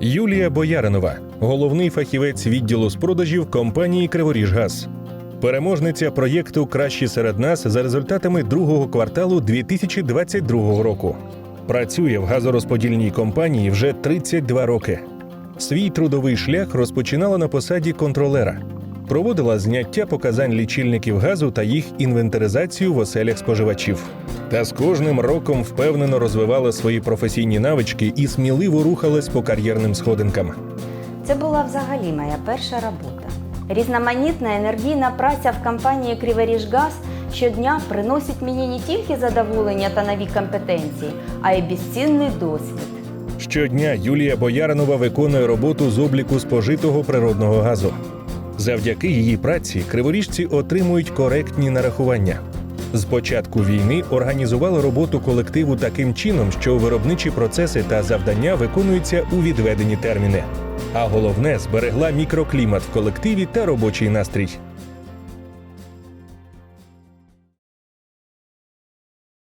Юлія Бояринова, головний фахівець відділу з продажів компанії Криворіжгаз. Переможниця проєкту Кращі серед нас за результатами другого кварталу 2022 року. Працює в газорозподільній компанії вже 32 роки. Свій трудовий шлях розпочинала на посаді контролера. Проводила зняття показань лічильників газу та їх інвентаризацію в оселях споживачів. Та з кожним роком впевнено розвивала свої професійні навички і сміливо рухалась по кар'єрним сходинкам. Це була взагалі моя перша робота. Різноманітна енергійна праця в компанії Криворіжгаз щодня приносить мені не тільки задоволення та нові компетенції, а й безцінний досвід. Щодня Юлія Бояринова виконує роботу з обліку спожитого природного газу. Завдяки її праці криворіжці отримують коректні нарахування. З початку війни організували роботу колективу таким чином, що виробничі процеси та завдання виконуються у відведені терміни. А головне зберегла мікроклімат в колективі та робочий настрій.